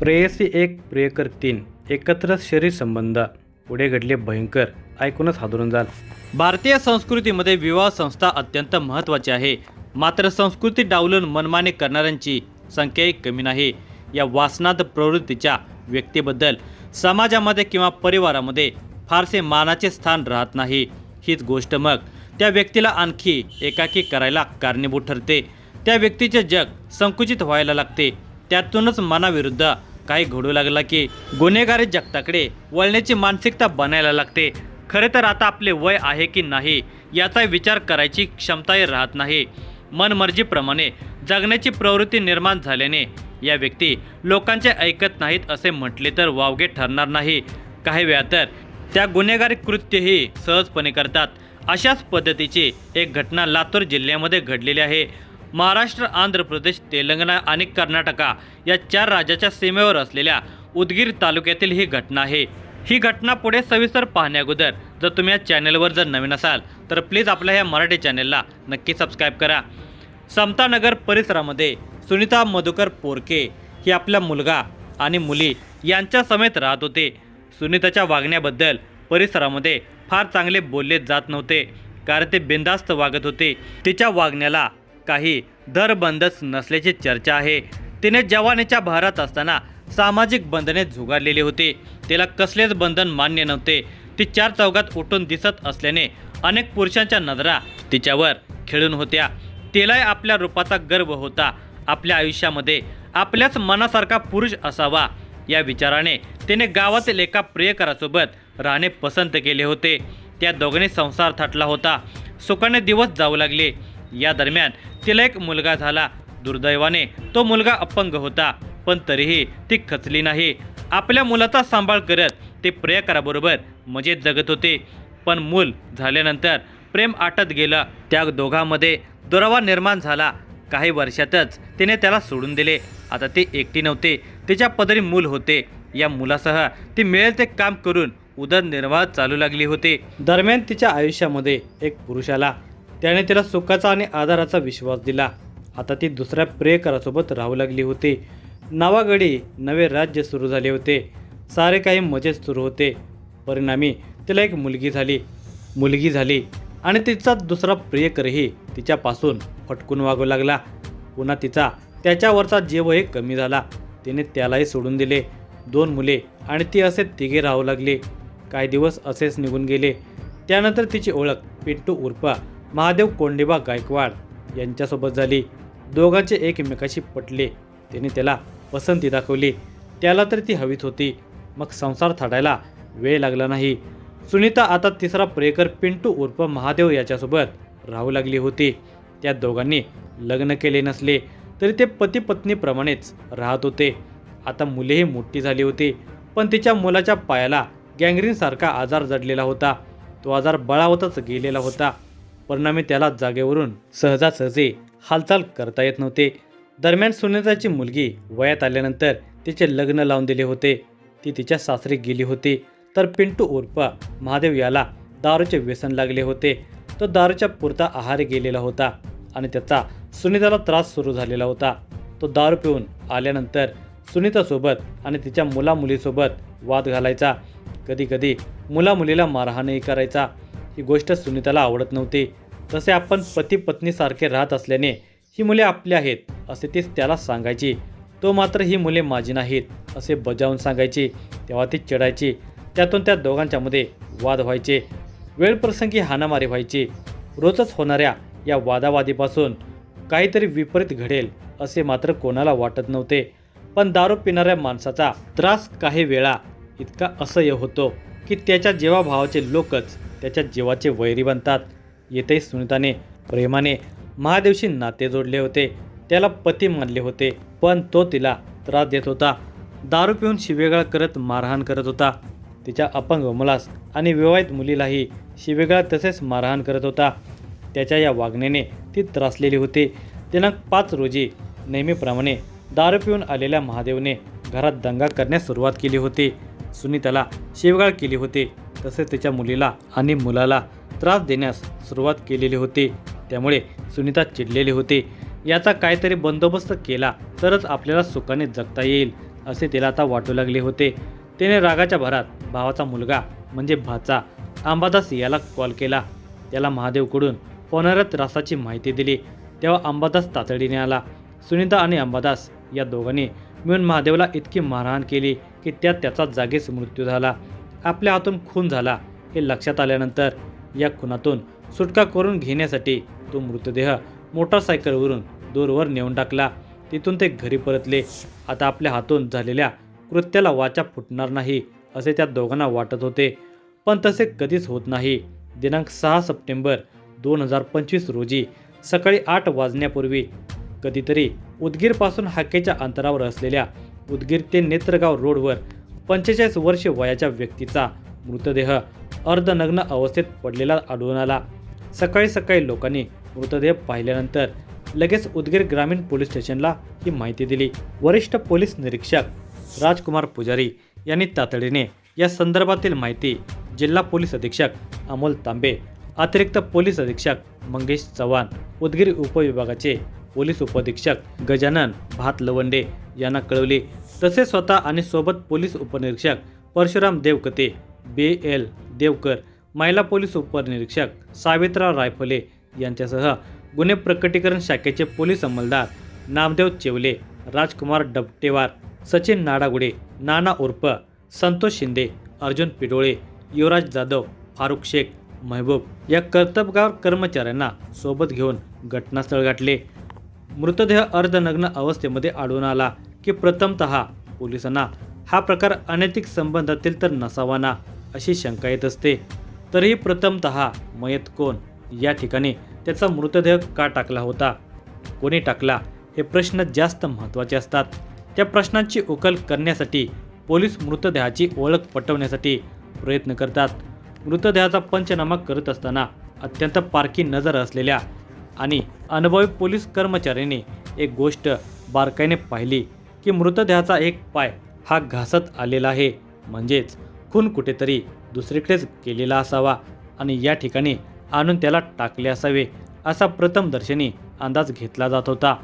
प्रेयसी एक प्रियकर तीन एकत्र शरीर संबंध. पुढे घडले भयंकर. ऐकूनच हादरून जाल. भारतीय संस्कृतीमध्ये विवाह संस्था अत्यंत महत्त्वाची आहे. मात्र संस्कृती डावलून मनमाने करणाऱ्यांची संख्याही कमी नाही. या वासनात प्रवृत्तीच्या व्यक्तीबद्दल समाजामध्ये किंवा परिवारामध्ये फारसे मानाचे स्थान राहत नाही. हीच गोष्ट मग. त्या व्यक्तीला आणखी एकाकी करायला कारणीभूत ठरते. त्या व्यक्तीचे जग संकुचित व्हायला लागते. त्यातूनच मनाविरुद्ध काही घडू लागला की गुन्हेगारी जगताकडे वळण्याची मानसिकता बनायला लागते. खरे तर आता आपले वय आहे की नाही याचा विचार करायची क्षमताही राहत नाही. मनमर्जीप्रमाणे जगण्याची प्रवृत्ती निर्माण झाल्याने या व्यक्ती लोकांचे ऐकत नाहीत असे म्हटले तर वावगे ठरणार नाही. काही वेळा तर त्या गुन्हेगारी कृत्यही सहजपणे करतात. अशाच पद्धतीची एक घटना लातूर जिल्ह्यामध्ये घडलेली आहे. महाराष्ट्र आंध्र प्रदेश तेलंगणा आणि कर्नाटका या चार राज्याच्या सीमेवर असलेल्या उदगीर तालुक्यातील ही घटना आहे. ही घटना पुढे सविस्तर पाहण्याअगोदर जर तुम्ही या चॅनलवर जर नवीन असाल तर प्लीज आपल्या ह्या मराठी चॅनलला नक्की सबस्क्राईब करा. समतानगर परिसरामध्ये सुनीता मधुकर पोरके ही आपला मुलगा आणि मुली यांच्या समेत राहत होते. सुनीताच्या वागण्याबद्दल परिसरामध्ये फार चांगले बोलले जात नव्हते. कारण ते बिंदास्त वागत होते. तिच्या वागण्याला काही दरबंदच नसल्याची चर्चा आहे. तिने जवानीच्या भारात असताना सामाजिक बंधने झुगारलेली होती. तिला कसलेच बंधन मान्य नव्हते. ती चार चौघात उठून दिसत असल्याने अनेक पुरुषांच्या नजरा तिच्यावर खेळून होत्या. तिलाही आपल्या रूपाचा गर्व होता. आपल्या आयुष्यामध्ये आपल्याच मनासारखा पुरुष असावा या विचाराने तिने गावातील एका प्रियकरासोबत राहणे पसंत केले होते. त्या दोघांनी संसार थाटला होता. सुखाने दिवस जाऊ लागले. या दरम्यान तिला एक मुलगा झाला. दुर्दैवाने तो मुलगा अपंग होता पण तरीही ती खचली नाही. आपल्या मुलाचा सांभाळ करत ते प्रियकराबरोबर मजेत जगत होते. पण मूल झाल्यानंतर प्रेम आटत गेलं. त्या दोघांमध्ये दुरावा निर्माण झाला. काही वर्षातच तिने त्याला सोडून दिले. आता ते एकटी नव्हते. तिच्या पदरी मूल होते. या मुलासह ती मिळेल ते काम करून उदरनिर्वाह चालू लागली होती. दरम्यान तिच्या आयुष्यामध्ये एक पुरुषाला त्याने तिला सुखाचा आणि आधाराचा विश्वास दिला. आता ती दुसऱ्या प्रेयकरासोबत राहू लागली होती. नावागडी नवे राज्य सुरू झाले होते. सारे काही मजेत सुरू होते. परिणामी तिला एक मुलगी झाली. मुलगी झाली आणि तिचा दुसरा प्रियकरही तिच्यापासून फटकून वागू लागला. पुन्हा तिचा त्याच्यावरचा जीवही कमी झाला. तिने त्यालाही सोडून दिले. दोन मुले आणि ती असे तिघे राहू लागले. काही दिवस असेच निघून गेले. त्यानंतर तिची ओळख पिंटू उर्फा महादेव कोंडिबा गायकवाड यांच्यासोबत झाली. दोघांचे एकमेकाशी पटले. त्याने त्याला पसंती दाखवली. त्याला तर ती हवीच होती. मग संसार थाडायला वेळ लागला नाही. सुनीता आता तिसरा प्रेकर पिंटू उर्फ महादेव याच्यासोबत राहू लागली होती. त्या दोघांनी लग्न केले नसले तरी ते पती पत्नीप्रमाणेच राहत होते. आता मुलेही मोठी झाली होती. पण तिच्या मुलाच्या पायाला गँग्रीनसारखा आजार जडलेला होता. तो आजार बळावतच गेलेला होता. परिणामी त्याला जागेवरून सहजासहजी हालचाल करता येत नव्हते. दरम्यान सुनीताची मुलगी वयात आल्यानंतर तिचे लग्न लावून दिले होते. ती तिच्या सासरी गेली होती. तर पिंटू उर्फ महादेव याला दारूचे व्यसन लागले होते. तो दारूच्या पुरता आहारी गेलेला होता आणि त्याचा सुनीताला त्रास सुरू झालेला होता. तो दारू पिऊन आल्यानंतर सुनीतासोबत आणि तिच्या मुलामुलीसोबत वाद घालायचा. कधीकधी मुलामुलीला मारहाणही करायचा. ही गोष्ट सुनीताला आवडत नव्हती. तसे आपण पती पत्नीसारखे राहत असल्याने ही मुले आपली आहेत असे तीच त्याला सांगायची. तो मात्र ही मुले माझी नाहीत असे बजावून सांगायची. तेव्हा ती चिडायची. त्यातून त्या दोघांच्यामध्ये वाद व्हायचे. वेळप्रसंगी हाणामारी व्हायची. रोजच होणाऱ्या या वादावादीपासून काहीतरी विपरीत घडेल असे मात्र कोणाला वाटत नव्हते. पण दारू पिणाऱ्या माणसाचा त्रास काही वेळा इतका असह्य होतो. की त्याच्या जीवाभावाचे लोकच त्याच्या जीवाचे वैरी बनतात. येते सुनीताने प्रेमाने महादेवशी नाते जोडले होते. त्याला पती मानले होते पण तो तिला त्रास देत होता. दारू पिऊन शिवेगाळ करत मारहाण करत होता. तिच्या अपंग मुलास आणि विवाहित मुलीलाही शिवेगाळ तसेच मारहाण करत होता. त्याच्या या वागण्याने ती त्रासलेली होती. दिनांक पाच रोजी नेहमीप्रमाणे दारू पिऊन आलेल्या महादेवने घरात दंगा करण्यास सुरुवात केली होती. सुनीताला शिवगाळ केले होते. तसेच त्याच्या मुलीला आणि मुलाला त्रास देण्यास सुरुवात केलेली होती. त्यामुळे सुनीता चिडलेली होती. याचा काहीतरी बंदोबस्त केला तरच आपल्याला सुखाने जगता येईल असे तिला आता वाटू लागले होते. तिने रागाच्या भरात भावाचा मुलगा म्हणजे भाचा अंबादास याला कॉल केला. त्याला महादेवकडून होणाऱ्या त्रासाची माहिती दिली. तेव्हा अंबादास तातडीने आला. सुनीता आणि अंबादास या दोघांनी मिळून महादेवला इतकी मारहाण केली की त्यात त्याचा जागीच मृत्यू झाला. आपल्या हातून खून झाला हे लक्षात आल्यानंतर या खुनातून सुटका करून घेण्यासाठी तो मृतदेह मोटारसायकलवरून दूरवर नेऊन टाकला. तिथून ते घरी परतले. आता आपल्या हातून झालेल्या कृत्याला वाचा फुटणार नाही असे त्या दोघांना वाटत होते. पण तसे कधीच होत नाही. दिनांक सहा सप्टेंबर दोन हजार पंचवीस रोजी सकाळी आठ वाजण्यापूर्वी कधीतरी उदगीरपासून हाकेच्या अंतरावर असलेल्या उदगीर ते नेत्रगाव रोडवर पंचेचाळीस वर्ष वयाच्या व्यक्तीचा मृतदेह अर्धनग्न अवस्थेत पडलेला आढळून आला. सकाळी सकाळी लोकांनी मृतदेह पाहिल्यानंतर लगेच उदगीर ग्रामीण पोलीस स्टेशनला ही माहिती दिली. वरिष्ठ पोलीस निरीक्षक राजकुमार पुजारी यांनी तातडीने या संदर्भातील माहिती जिल्हा पोलीस अधीक्षक अमोल तांबे अतिरिक्त पोलीस अधीक्षक मंगेश चव्हाण उदगीर उपविभागाचे पोलीस उपअधीक्षक गजानन भात लवंडे यांना कळवले. तसेच स्वतः आणि सोबत पोलीस उपनिरीक्षक परशुराम देवकते बी एल देवकर महिला पोलीस उपनिरीक्षक सावित्रा रायफले यांच्यासह गुन्हे प्रकटीकरण शाखेचे पोलीस अंमलदार नामदेव चेवले राजकुमार डबटेवार सचिन नाडागुडे नाना उर्फ संतोष शिंदे अर्जुन पिडोळे युवराज जाधव फारुख शेख महबूब या कर्तबगार कर्मचाऱ्यांना सोबत घेऊन घटनास्थळ गाठले. मृतदेह अर्धनग्न अवस्थेमध्ये आढळून आला की प्रथमतः पोलिसांना हा प्रकार अनैतिक संबंधातील तर नसावा ना अशी शंका येत असते. तरीही प्रथमतः मयत कोण? या ठिकाणी त्याचा मृतदेह का टाकला होता? कोणी टाकला? हे प्रश्न जास्त महत्त्वाचे असतात. त्या प्रश्नांची उकल करण्यासाठी पोलीस मृतदेहाची ओळख पटवण्यासाठी प्रयत्न करतात. मृतदेहाचा पंचनामा करत असताना अत्यंत पारखी नजर असलेल्या आणि अनुभवी पोलीस कर्मचाऱ्याने एक गोष्ट बारकाईने पाहिली की मृतदेहाचा एक पाय हा घासत आलेला आहे. म्हणजेच खून कुठेतरी दुसरीकडेच केलेला असावा आणि या ठिकाणी आणून त्याला टाकले असावे असा प्रथमदर्शनी अंदाज घेतला जात होता.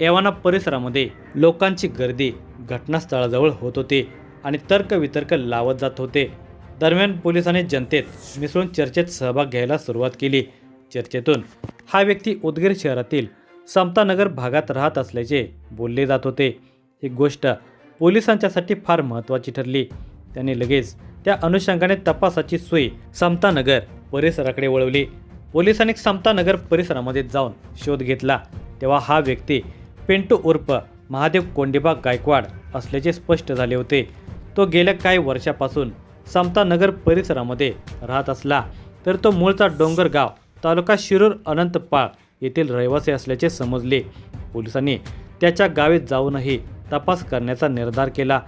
एव्हाना परिसरामध्ये लोकांची गर्दी घटनास्थळाजवळ होत होती आणि तर्कवितर्क लावत जात होते. दरम्यान पोलिसांनी जनतेत मिसळून चर्चेत सहभाग घ्यायला सुरुवात केली. चर्चेतून. हा व्यक्ती उदगीर शहरातील समतानगर भागात राहत असल्याचे बोलले जात होते. ही गोष्ट पोलिसांच्यासाठी फार महत्त्वाची ठरली. त्यांनी लगेच त्या अनुषंगाने तपासाची सोय समतानगर परिसराकडे वळवली. पोलिसांनी समतानगर परिसरामध्ये जाऊन शोध घेतला. तेव्हा हा व्यक्ती पिंटू उर्फ महादेव कोंडेबा गायकवाड असल्याचे स्पष्ट झाले होते. तो गेल्या काही वर्षापासून समतानगर परिसरामध्ये राहत असला तर तो मूळचा डोंगरगाव तालुका शिरूर अनंतपाळ येथील रहिवासी असल्याचे समजले. पोलिसांनी त्याच्या गावी जाऊनही तपास करण्याचा निर्धार केला.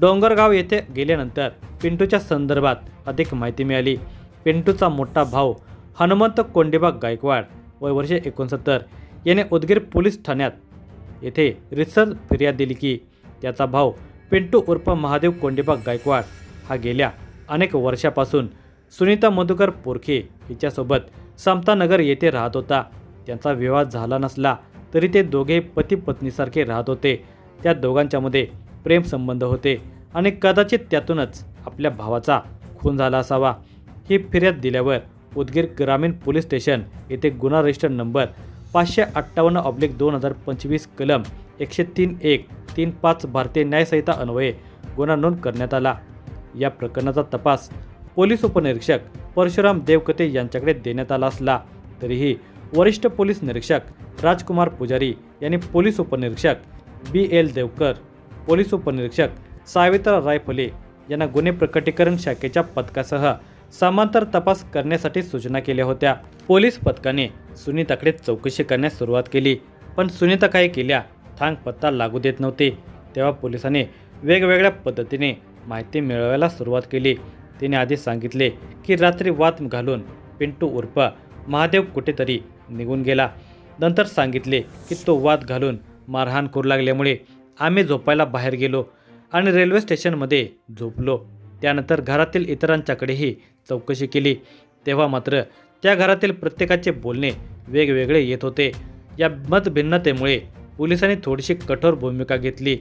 डोंगरगाव येथे गेल्यानंतर पिंटूच्या संदर्भात अधिक माहिती मिळाली. पिंटूचा मोठा भाऊ हनुमंत कोंडेबा गायकवाड वय वर्षे एकोणसत्तर याने उदगीर पोलीस ठाण्यात येथे रिसर्च फिर्याद दिली की त्याचा भाऊ पिंटू उर्फ महादेव कोंडेबा गायकवाड हा गेल्या अनेक वर्षापासून सुनीता मधुकर पोरखे हिच्यासोबत समतानगर येथे राहत होता. त्यांचा विवाह झाला नसला तरी ते दोघे पती पत्नीसारखे राहत होते. त्या दोघांच्यामध्ये प्रेमसंबंध होते आणि कदाचित त्यातूनच आपल्या भावाचा खून झाला असावा. ही फिर्याद दिल्यावर उदगीर ग्रामीण पोलीस स्टेशन येथे गुन्हा रजिस्टर नंबर पाचशे अठ्ठावन्न ऑब्लिक दोन हजार पंचवीस कलम एकशे तीन एक तीन पाच भारतीय न्यायसंहिता अन्वये गुन्हा नोंद करण्यात आला. या प्रकरणाचा तपास पोलीस उपनिरीक्षक परशुराम देवकते यांच्याकडे देण्यात आला असला. तरीही वरिष्ठ पोलीस निरीक्षक राजकुमार पुजारी यांनी पोलीस उपनिरीक्षक बी. एल. देवकर पोलीस उपनिरीक्षक सावित्रा रायफले यांना गुन्हे प्रकटीकरण शाखेच्या पथकासह समांतर तपास करण्यासाठी सूचना केल्या होत्या. पोलीस पथकाने सुनीताकडे चौकशी करण्यास सुरुवात केली पण सुनीता काही केल्या थांग पत्ता लागू देत नव्हते. तेव्हा पोलिसांनी वेगवेगळ्या पद्धतीने माहिती मिळवायला सुरुवात केली. तिने आधी सांगितले की रात्री वात घालून पिंटू उर्फ महादेव कुठेतरी निघून गेला. नंतर सांगितले की तो वाद घालून मारहाण करू लागल्यामुळे आम्ही झोपायला बाहेर गेलो आणि रेल्वे स्टेशनमध्ये झोपलो. त्यानंतर घरातील इतरांच्याकडेही चौकशी केली. तेव्हा मात्र त्या घरातील प्रत्येकाचे बोलणे वेगवेगळे येत होते. या मतभिन्नतेमुळे पोलिसांनी थोडीशी कठोर भूमिका घेतली.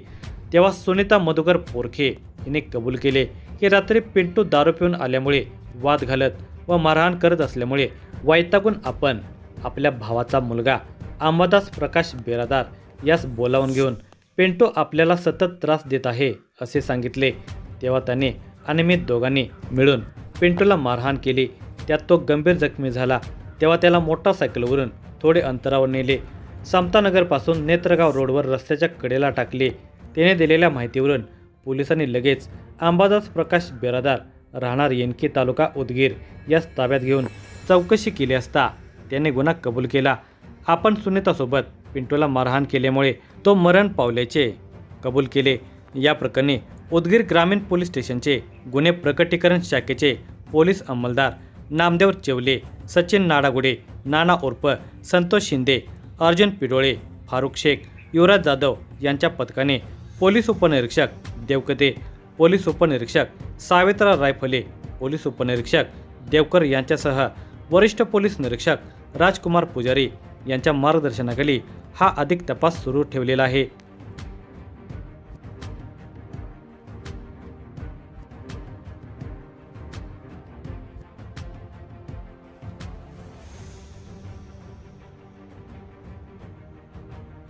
तेव्हा सुनीता मधुकर पोरखे हिने कबूल केले की रात्री पिंटू दारू पिऊन आल्यामुळे वाद घालत व मारहाण करत असल्यामुळे वैतागून आपण आपल्या भावाचा मुलगा अंबादास प्रकाश बेरादार यास बोलावून घेऊन पिंटू आपल्याला सतत त्रास देत आहे असे सांगितले. तेव्हा त्याने आणि मी दोघांनी मिळून पिंटूला मारहाण केली. त्यात तो गंभीर जखमी झाला. तेव्हा त्याला मोटारसायकलवरून थोडे अंतरावर नेले. समतानगरपासून नेत्रगाव रोडवर रस्त्याच्या कडेला टाकले. त्याने दिलेल्या माहितीवरून पोलिसांनी लगेच अंबादास प्रकाश बेरादार राहणार येनकी तालुका उदगीर. यास ताब्यात घेऊन चौकशी केली असता त्याने गुन्हा कबूल केला. आपण सुनीतासोबत पिंटूला मारहाण केल्यामुळे तो मरण पावल्याचे कबूल केले. या प्रकरणी उदगीर ग्रामीण पोलीस स्टेशनचे गुन्हे प्रकटीकरण शाखेचे पोलीस अंमलदार नामदेव चेवले सचिन नाडागुडे नाना उर्फ संतोष शिंदे अर्जुन पिडोळे फारुख शेख युवराज जाधव यांच्या पथकाने पोलीस उपनिरीक्षक देवकते पोलीस उपनिरीक्षक सावित्रा रायफले पोलीस उपनिरीक्षक देवकर यांच्यासह वरिष्ठ पोलीस निरीक्षक राजकुमार पुजारी यांच्या मार्गदर्शनाखाली हा अधिक तपास सुरू ठेवलेला आहे.